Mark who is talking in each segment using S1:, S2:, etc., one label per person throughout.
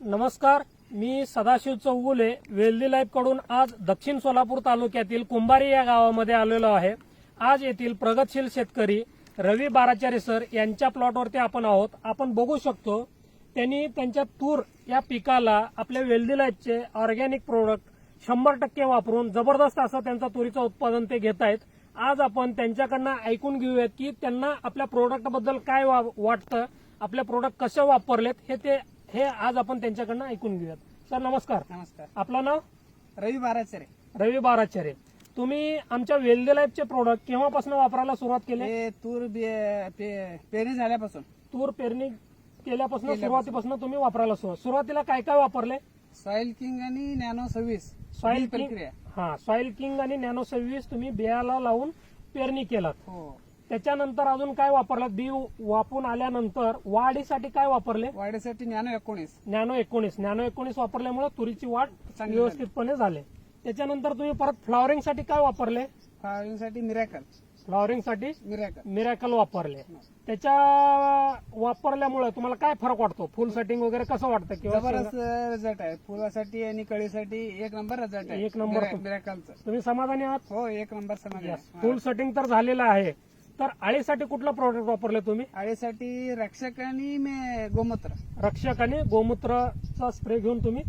S1: नमस्कार मी सदाशिव चौगुले वेल्दी लाईफकडून आज दक्षिण सोलापूर तालुक्यातील कुंभारी या गावामध्ये आलेलो आहे. आज येथील प्रगतशील शेतकरी रवी बाराचारी सर यांच्या प्लॉटवरती आपण आहोत. आपण बघू शकतो त्यांनी त्यांच्या तूर या पिकाला आपल्या वेल्दी लाईफचे ऑर्गॅनिक प्रोडक्ट शंभर टक्के वापरून जबरदस्त असं त्यांचं तुरीचं उत्पादन ते घेत आहेत. आज आपण त्यांच्याकडनं ऐकून घेऊयात की त्यांना आपल्या प्रोडक्टबद्दल काय वा- वाटतं आपल्या प्रोडक्ट कसे वापरलेत हे ते हे आज आपण त्यांच्याकडनं ऐकून घेऊयात. सर नमस्कार.
S2: नमस्कार.
S1: आपलं नाव?
S2: रवी बाराचरे.
S1: रवी बाराचार्य तुम्ही आमच्या वेल्दी लाईफचे प्रोडक्ट केव्हापासून वापरायला सुरुवात केली?
S2: हे तूर बे- पे- पेरणी झाल्यापासून.
S1: तूर पेरणी केल्यापासून सुरुवातीपासून तुम्ही वापरायला सुरुवात सुरुवातीला काय काय वापरले?
S2: सॉइल किंग आणि नॅनो सव्वीस
S1: सॉइल
S2: ही
S1: किंग
S2: प्रक्रिया.
S1: हा सॉइल किंग आणि नॅनो सव्वीस तुम्ही बियाला लावून पेरणी केलात.
S2: हो.
S1: त्याच्यानंतर अजून काय वापरलात बी वापरून आल्यानंतर वाढीसाठी काय वापरले?
S2: वाढीसाठी नॅनो एकोणीस.
S1: नॅनो एकोणीस. नॅनो एकोणीस वापरल्यामुळे तुरीची वाढ
S2: चांगली
S1: व्यवस्थितपणे झाली. त्याच्यानंतर तुम्ही परत फ्लॉवरिंगसाठी काय वापरले?
S2: साठी मिरॅकल.
S1: फ्लॉवरिंगसाठी
S2: मिरॅकल.
S1: मिरॅकल वापरले. त्याच्या वापरल्यामुळे तुम्हाला काय फरक वाटतो? फुल सेटिंग वगैरे कसं वाटतं किंवा
S2: जबरदस्त रिझल्ट आहे. फुलासाठी आणि कळीसाठी एक नंबर रिझल्ट आहे.
S1: एक नंबर.
S2: मिरॅकलचं.
S1: तुम्ही समाधानी आहात?
S2: हो एक नंबर समज
S1: फुल सेटिंग तर झालेलं आहे. तर आळीसाठी कुठलं प्रोडक्ट वापरले तुम्ही?
S2: आळीसाठी रक्षक आणि मे- गोमूत्र.
S1: रक्षक आणि गोमूत्राचा स्प्रे घेऊन तुम्ही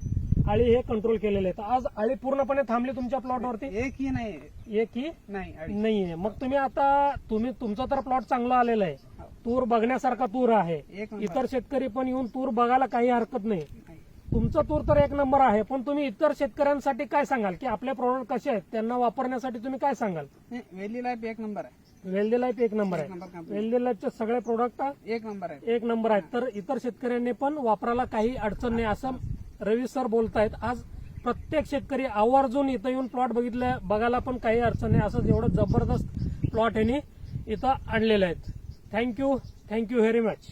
S1: आळी हे कंट्रोल केलेले आहेत. आज आळी पूर्णपणे थांबली तुमच्या प्लॉटवरती
S2: नाही.
S1: एकही?
S2: नाही आळी
S1: नाहीये. मग तुम्ही आता तुम्ही तुमचं तर प्लॉट चांगलं आलेलं आहे.
S2: हो.
S1: तूर बघण्यासारखा तूर आहे.
S2: एक नंबर.
S1: इतर शेतकरी पण येऊन तूर बघायला काही हरकत नाही.
S2: नाही.
S1: तुमचं तूर तर एक नंबर आहे पण तुम्ही इतर शेतकऱ्यांसाठी काय सांगाल? की आपले प्रोडक्ट कसे आहेत त्यांना वापरण्यासाठी तुम्ही काय सांगाल?
S2: नाही, वेली लाईफ एक नंबर आहे.
S1: वेल्दी लाईफ एक नंबर आहे.
S2: नंबर कंपनी
S1: वेल्दी लाईफचे सगळे प्रोडक्ट
S2: एक नंबर आहे.
S1: एक नंबर आहेत तर इतर शेतकऱ्यांनी पण वापरायला काही अडचण नाही असं रवी सर बोलतायत. आज प्रत्येक शेतकरी आवर्जून इथं येऊन प्लॉट बघितले बघायला पण काही अडचण नाही. असं एवढं जबरदस्त प्लॉट यांनी इथं आणलेले आहेत. Thank you thank you very much